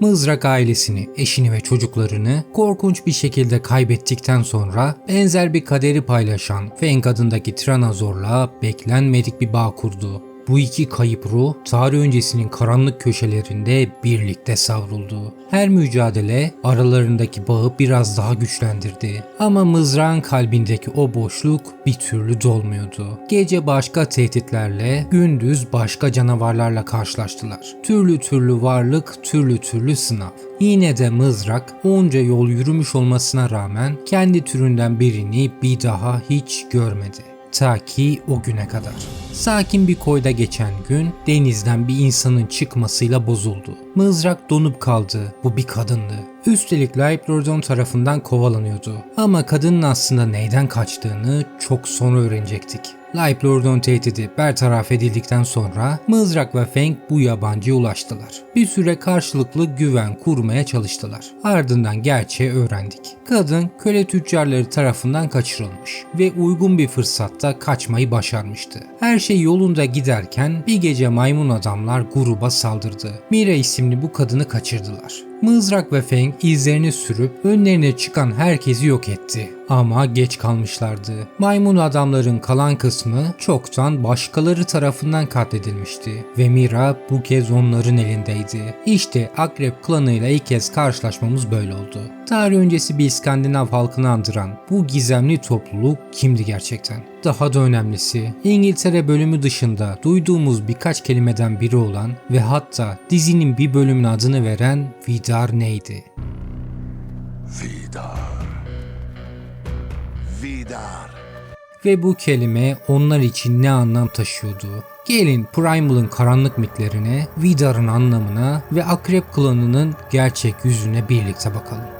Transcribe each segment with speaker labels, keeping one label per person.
Speaker 1: Mızrak ailesini, eşini ve çocuklarını korkunç bir şekilde kaybettikten sonra benzer bir kaderi paylaşan Feng adındaki Tiranazor'la beklenmedik bir bağ kurdu. Bu iki kayıp ruh tarih öncesinin karanlık köşelerinde birlikte savruldu. Her mücadele aralarındaki bağı biraz daha güçlendirdi. Ama mızrağın kalbindeki o boşluk bir türlü dolmuyordu. Gece başka tehditlerle, gündüz başka canavarlarla karşılaştılar. Türlü türlü varlık, türlü türlü sınav. Yine de mızrak onca yol yürümüş olmasına rağmen kendi türünden birini bir daha hiç görmedi. Ta ki o güne kadar. Sakin bir koyda geçen gün denizden bir insanın çıkmasıyla bozuldu. Mızrak donup kaldı. Bu bir kadındı. Üstelik Lordon tarafından kovalanıyordu. Ama kadının aslında neyden kaçtığını çok sonra öğrenecektik. Lordon tehdidi bertaraf edildikten sonra Mızrak ve Feng bu yabancıya ulaştılar. Bir süre karşılıklı güven kurmaya çalıştılar. Ardından gerçeği öğrendik. Kadın köle tüccarları tarafından kaçırılmış ve uygun bir fırsatta kaçmayı başarmıştı. Her şey yolunda giderken bir gece maymun adamlar gruba saldırdı. Mira isimli bu kadını kaçırdılar. Mızrak ve Feng izlerini sürüp önlerine çıkan herkesi yok etti. Ama geç kalmışlardı. Maymun adamların kalan kısmı çoktan başkaları tarafından katledilmişti ve Mira bu kez onların elindeydi. İşte Akrep klanıyla ilk kez karşılaşmamız böyle oldu. Tarih öncesi bir İskandinav halkını andıran bu gizemli topluluk kimdi gerçekten? Daha da önemlisi İngiltere bölümü dışında duyduğumuz birkaç kelimeden biri olan ve hatta dizinin bir bölümün adını veren Vidar neydi?
Speaker 2: Vidar.
Speaker 1: Ve bu kelime onlar için ne anlam taşıyordu? Gelin Primal'ın karanlık mitlerine, Vidar'ın anlamına ve Akrep klanının gerçek yüzüne birlikte bakalım.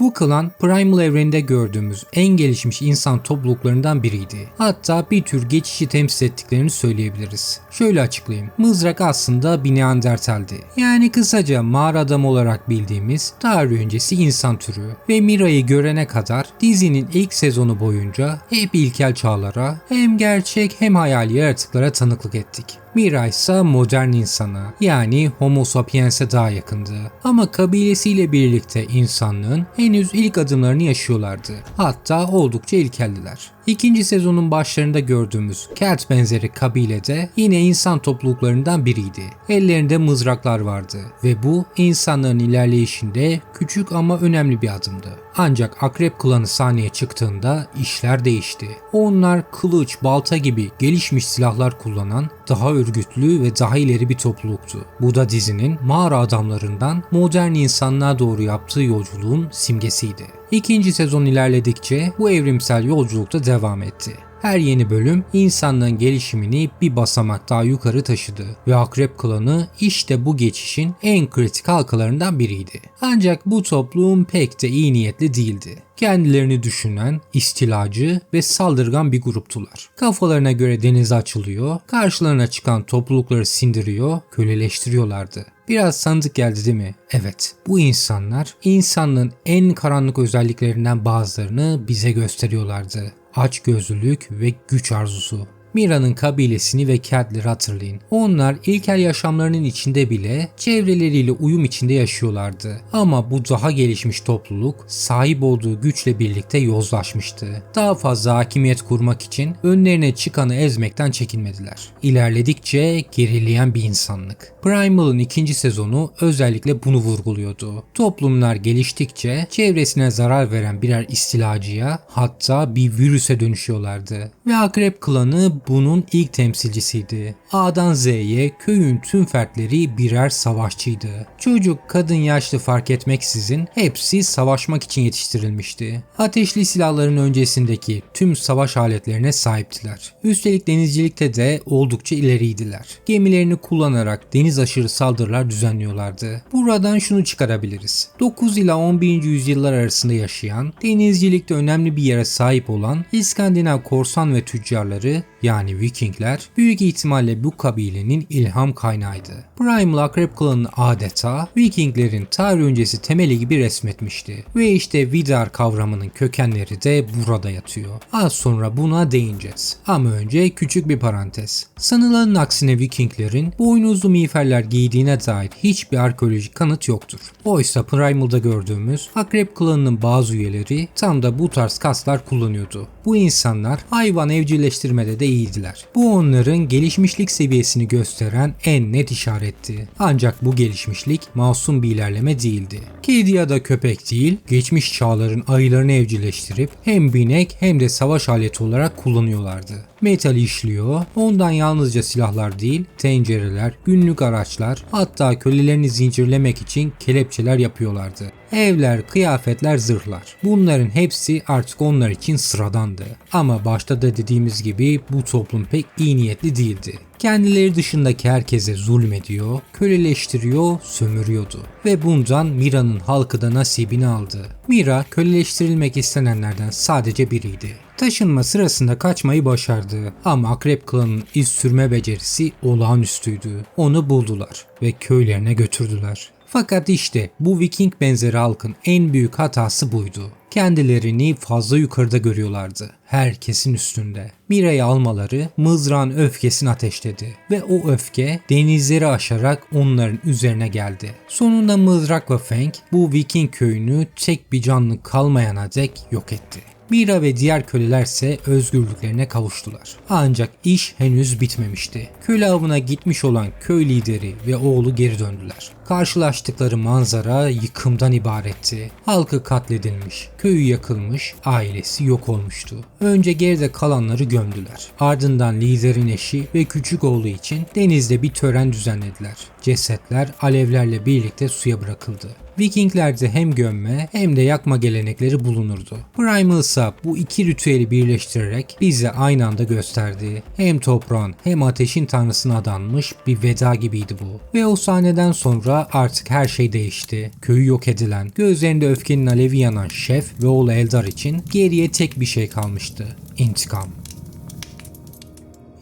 Speaker 1: Bu klan Primal evreninde gördüğümüz en gelişmiş insan topluluklarından biriydi. Hatta bir tür geçişi temsil ettiklerini söyleyebiliriz. Şöyle açıklayayım. Mızrak aslında bir Neandertaldi. Yani kısaca mağara adam olarak bildiğimiz tarih öncesi insan türü. Ve Mira'yı görene kadar dizinin ilk sezonu boyunca hep ilkel çağlara hem gerçek hem hayal yaratıklara tanıklık ettik. Mira ise modern insana yani Homo sapiens'e daha yakındı. Ama kabilesiyle birlikte insanlığın henüz ilk adımlarını yaşıyorlardı. Hatta oldukça ilkeldiler. İkinci sezonun başlarında gördüğümüz Kelt benzeri kabilede yine insan topluluklarından biriydi. Ellerinde mızraklar vardı ve bu insanların ilerleyişinde küçük ama önemli bir adımdı. Ancak Akrep klanı sahneye çıktığında işler değişti. Onlar kılıç, balta gibi gelişmiş silahlar kullanan daha örgütlü ve daha ileri bir topluluktu. Bu da dizinin mağara adamlarından modern insanlığa doğru yaptığı yolculuğun simgesiydi. İkinci sezon ilerledikçe bu evrimsel yolculukta devam etti. Her yeni bölüm insanlığın gelişimini bir basamak daha yukarı taşıdı ve Akrep klanı işte bu geçişin en kritik halkalarından biriydi. Ancak bu toplum pek de iyi niyetli değildi. Kendilerini düşünen, istilacı ve saldırgan bir gruptular. Kafalarına göre denize açılıyor, karşılarına çıkan toplulukları sindiriyor, köleleştiriyorlardı. Biraz sandık geldi değil mi? Evet. Bu insanlar insanlığın en karanlık özelliklerinden bazılarını bize gösteriyorlardı. Açgözlülük ve güç arzusu. Mira'nın kabilesini ve Cadler'ı hatırlayın. Onlar ilkel yaşamlarının içinde bile çevreleriyle uyum içinde yaşıyorlardı. Ama bu daha gelişmiş topluluk sahip olduğu güçle birlikte yozlaşmıştı. Daha fazla hakimiyet kurmak için önlerine çıkanı ezmekten çekinmediler. İlerledikçe gerileyen bir insanlık. Primal'ın ikinci sezonu özellikle bunu vurguluyordu. Toplumlar geliştikçe çevresine zarar veren birer istilacıya hatta bir virüse dönüşüyorlardı. Ve Akrep klanı bunun ilk temsilcisiydi. A'dan Z'ye köyün tüm fertleri birer savaşçıydı. Çocuk, kadın, yaşlı fark etmeksizin hepsi savaşmak için yetiştirilmişti. Ateşli silahların öncesindeki tüm savaş aletlerine sahiptiler. Üstelik denizcilikte de oldukça ileriydiler. Gemilerini kullanarak deniz aşırı saldırılar düzenliyorlardı. Buradan şunu çıkarabiliriz. 9 ila 11. yüzyıllar arasında yaşayan, denizcilikte önemli bir yere sahip olan İskandinav korsan ve tüccarları yani Vikingler büyük ihtimalle bu kabilenin ilham kaynağıydı. Primal Akrep klanını adeta Vikinglerin tarih öncesi temeli gibi resmetmişti. Ve işte Vidar kavramının kökenleri de burada yatıyor. Az sonra buna değineceğiz. Ama önce küçük bir parantez. Sanılanın aksine Vikinglerin boynuzlu miğferler giydiğine dair hiçbir arkeolojik kanıt yoktur. Oysa Primal'da gördüğümüz Akrep klanının bazı üyeleri tam da bu tarz kaslar kullanıyordu. Bu insanlar hayvan evcilleştirmede de iyiydiler. Bu onların gelişmişlik seviyesini gösteren en net işaretti. Ancak bu gelişmişlik masum bir ilerleme değildi. Kedi ya da köpek değil, geçmiş çağların ayılarını evcilleştirip hem binek hem de savaş aleti olarak kullanıyorlardı. Metal işliyor, ondan yalnızca silahlar değil, tencereler, günlük araçlar, hatta kölelerini zincirlemek için kelepçeler yapıyorlardı. Evler, kıyafetler, zırhlar. Bunların hepsi artık onlar için sıradandı. Ama başta da dediğimiz gibi bu toplum pek iyi niyetli değildi. Kendileri dışındaki herkese zulmediyor, köleleştiriyor, sömürüyordu. Ve bundan Mira'nın halkı da nasibini aldı. Mira köleleştirilmek istenenlerden sadece biriydi. Taşınma sırasında kaçmayı başardı ama Akrep klanının iz sürme becerisi olağanüstüydü. Onu buldular ve köylerine götürdüler. Fakat işte bu Viking benzeri halkın en büyük hatası buydu. Kendilerini fazla yukarıda görüyorlardı. Herkesin üstünde. Mira'yı almaları mızrağın öfkesini ateşledi ve o öfke denizleri aşarak onların üzerine geldi. Sonunda mızrak ve Feng bu Viking köyünü tek bir canlı kalmayana dek yok etti. Mira ve diğer kölelerse özgürlüklerine kavuştular. Ancak iş henüz bitmemişti. Köle avına gitmiş olan köy lideri ve oğlu geri döndüler. Karşılaştıkları manzara yıkımdan ibaretti. Halkı katledilmiş, köyü yakılmış, ailesi yok olmuştu. Önce geride kalanları gömdüler. Ardından liderin eşi ve küçük oğlu için denizde bir tören düzenlediler. Cesetler alevlerle birlikte suya bırakıldı. Vikinglerde hem gömme hem de yakma gelenekleri bulunurdu. Primal ise bu iki ritüeli birleştirerek bize aynı anda gösterdi. Hem toprağın hem ateşin tanrısına adanmış bir veda gibiydi bu. Ve o sahneden sonra artık her şey değişti. Köyü yok edilen, gözlerinde öfkenin alevi yanan şef ve oğlu Eldar için geriye tek bir şey kalmıştı. İntikam.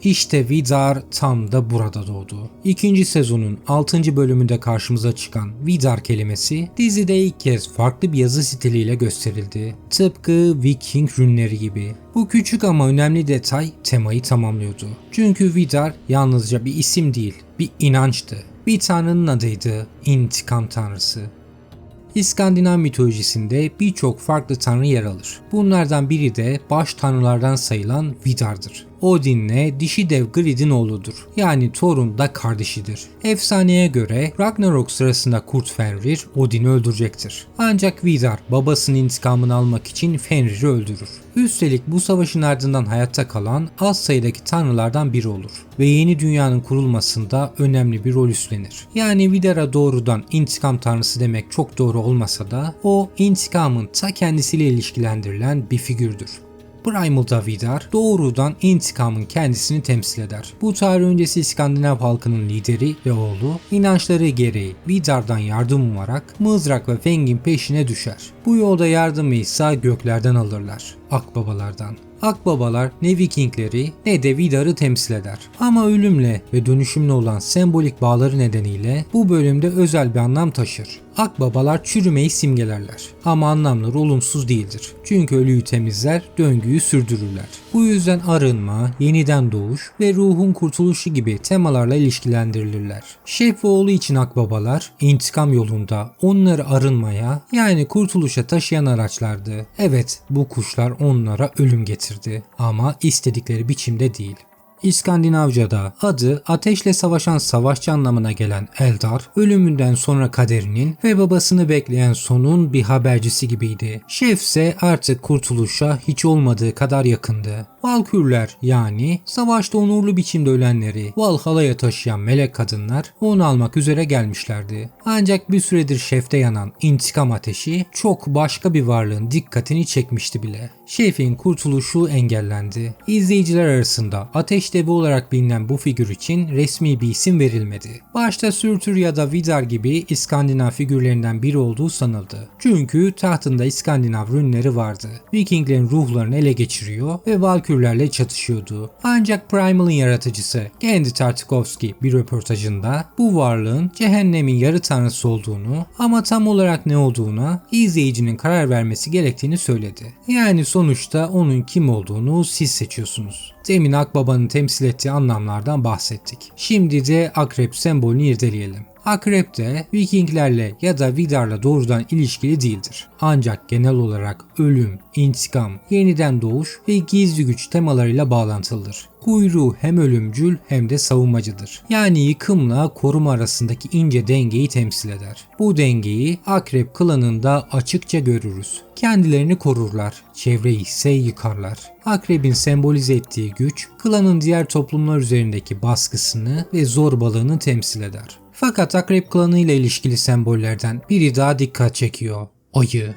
Speaker 1: İşte Vidar tam da burada doğdu. İkinci sezonun 6. bölümünde karşımıza çıkan Vidar kelimesi dizide ilk kez farklı bir yazı stiliyle gösterildi. Tıpkı Viking rünleri gibi. Bu küçük ama önemli detay temayı tamamlıyordu. Çünkü Vidar yalnızca bir isim değil, bir inançtı. Bir tanrının adıydı, intikam tanrısı. İskandinav mitolojisinde birçok farklı tanrı yer alır. Bunlardan biri de baş tanrılardan sayılan Vidar'dır. Odin'le dişi dev Grid'in oğludur. Yani Thor'un da kardeşidir. Efsaneye göre Ragnarok sırasında Kurt Fenrir Odin'i öldürecektir. Ancak Vidar babasının intikamını almak için Fenrir'i öldürür. Üstelik bu savaşın ardından hayatta kalan az sayıdaki tanrılardan biri olur ve yeni dünyanın kurulmasında önemli bir rol üstlenir. Yani Vidar'a doğrudan intikam tanrısı demek çok doğru olmasa da o intikamın ta kendisiyle ilişkilendirilen bir figürdür. Primal Vidar doğrudan intikamın kendisini temsil eder. Bu tarih öncesi İskandinav halkının lideri ve oğlu inançları gereği Vidar'dan yardım umarak Mızrak ve Feng'in peşine düşer. Bu yolda yardımı ise göklerden alırlar. Akbabalardan. Akbabalar ne Vikingleri ne de Vidar'ı temsil eder. Ama ölümle ve dönüşümle olan sembolik bağları nedeniyle bu bölümde özel bir anlam taşır. Akbabalar çürümeyi simgelerler ama anlamları olumsuz değildir. Çünkü ölüyü temizler, döngüyü sürdürürler. Bu yüzden arınma, yeniden doğuş ve ruhun kurtuluşu gibi temalarla ilişkilendirilirler. Şef ve oğlu için akbabalar intikam yolunda onları arınmaya yani kurtuluşa taşıyan araçlardı. Evet bu kuşlar onlara ölüm getirdi ama istedikleri biçimde değil. İskandinavca'da adı ateşle savaşan savaşçı anlamına gelen Eldar, ölümünden sonra kaderinin ve babasını bekleyen sonun bir habercisi gibiydi. Şef ise artık kurtuluşa hiç olmadığı kadar yakındı. Valkürler yani savaşta onurlu biçimde ölenleri Valhalla'ya taşıyan melek kadınlar onu almak üzere gelmişlerdi. Ancak bir süredir şefte yanan intikam ateşi çok başka bir varlığın dikkatini çekmişti bile. Şefin kurtuluşu engellendi. İzleyiciler arasında ateş devi olarak bilinen bu figür için resmi bir isim verilmedi. Başta Surtur ya da Vidar gibi İskandinav figürlerinden biri olduğu sanıldı. Çünkü tahtında İskandinav rünleri vardı. Vikinglerin ruhlarını ele geçiriyor ve Valkürlerle çatışıyordu. Ancak Primal'ın yaratıcısı Gandhi Tartakovsky bir röportajında bu varlığın cehennemin yarı tanrısı olduğunu ama tam olarak ne olduğuna izleyicinin karar vermesi gerektiğini söyledi. Yani sonuçta onun kim olduğunu siz seçiyorsunuz. Demin Akbaba'nın temsil ettiği anlamlardan bahsettik. Şimdi de akrep sembolünü irdeleyelim. Akrep de Vikinglerle ya da Vidar'la doğrudan ilişkili değildir. Ancak genel olarak ölüm, intikam, yeniden doğuş ve gizli güç temalarıyla bağlantılıdır. Kuyruğu hem ölümcül hem de savunmacıdır. Yani yıkımla koruma arasındaki ince dengeyi temsil eder. Bu dengeyi Akrep klanında açıkça görürüz. Kendilerini korurlar, çevreyi ise yıkarlar. Akrebin sembolize ettiği güç, klanın diğer toplumlar üzerindeki baskısını ve zorbalığını temsil eder. Fakat Akrep klanı ile ilişkili sembollerden biri daha dikkat çekiyor. Ayı.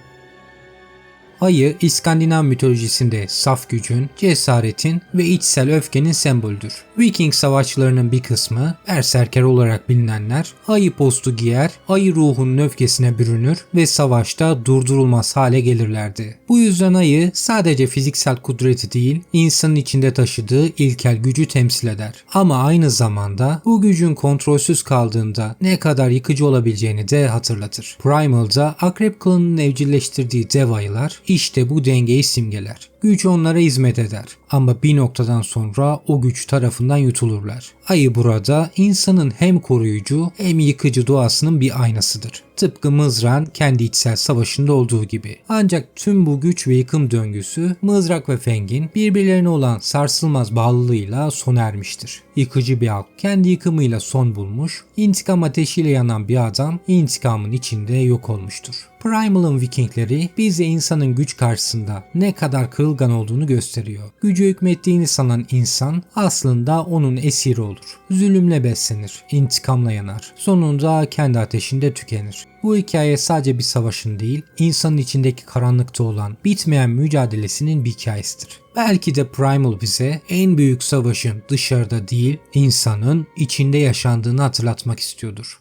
Speaker 1: Ayı İskandinav mitolojisinde saf gücün, cesaretin ve içsel öfkenin sembolüdür. Viking savaşçılarının bir kısmı, berserker olarak bilinenler, ayı postu giyer, ayı ruhunun öfkesine bürünür ve savaşta durdurulmaz hale gelirlerdi. Bu yüzden ayı sadece fiziksel kudreti değil, insanın içinde taşıdığı ilkel gücü temsil eder. Ama aynı zamanda bu gücün kontrolsüz kaldığında ne kadar yıkıcı olabileceğini de hatırlatır. Primal'da Akrep klanının evcilleştirdiği dev ayılar işte bu dengeyi simgeler. Güç onlara hizmet eder ama bir noktadan sonra o güç tarafından yutulurlar. Ayı burada insanın hem koruyucu hem yıkıcı doğasının bir aynasıdır. Tıpkı mızrağın kendi içsel savaşında olduğu gibi. Ancak tüm bu güç ve yıkım döngüsü mızrak ve fengin birbirlerine olan sarsılmaz bağlılığıyla sona ermiştir. Yıkıcı bir halk kendi yıkımıyla son bulmuş, intikam ateşiyle yanan bir adam intikamın içinde yok olmuştur. Primal'ın Vikingleri bize insanın güç karşısında ne kadar kırılgan olduğunu gösteriyor. Gücü hükmettiğini sanan insan aslında onun esiri olur. Zulümle beslenir, intikamla yanar. Sonunda kendi ateşinde tükenir. Bu hikaye sadece bir savaşın değil, insanın içindeki karanlıkta olan bitmeyen mücadelesinin bir hikayesidir. Belki de Primal bize en büyük savaşın dışarıda değil, insanın içinde yaşandığını hatırlatmak istiyordur.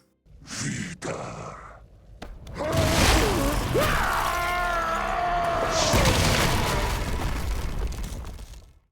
Speaker 2: Vida.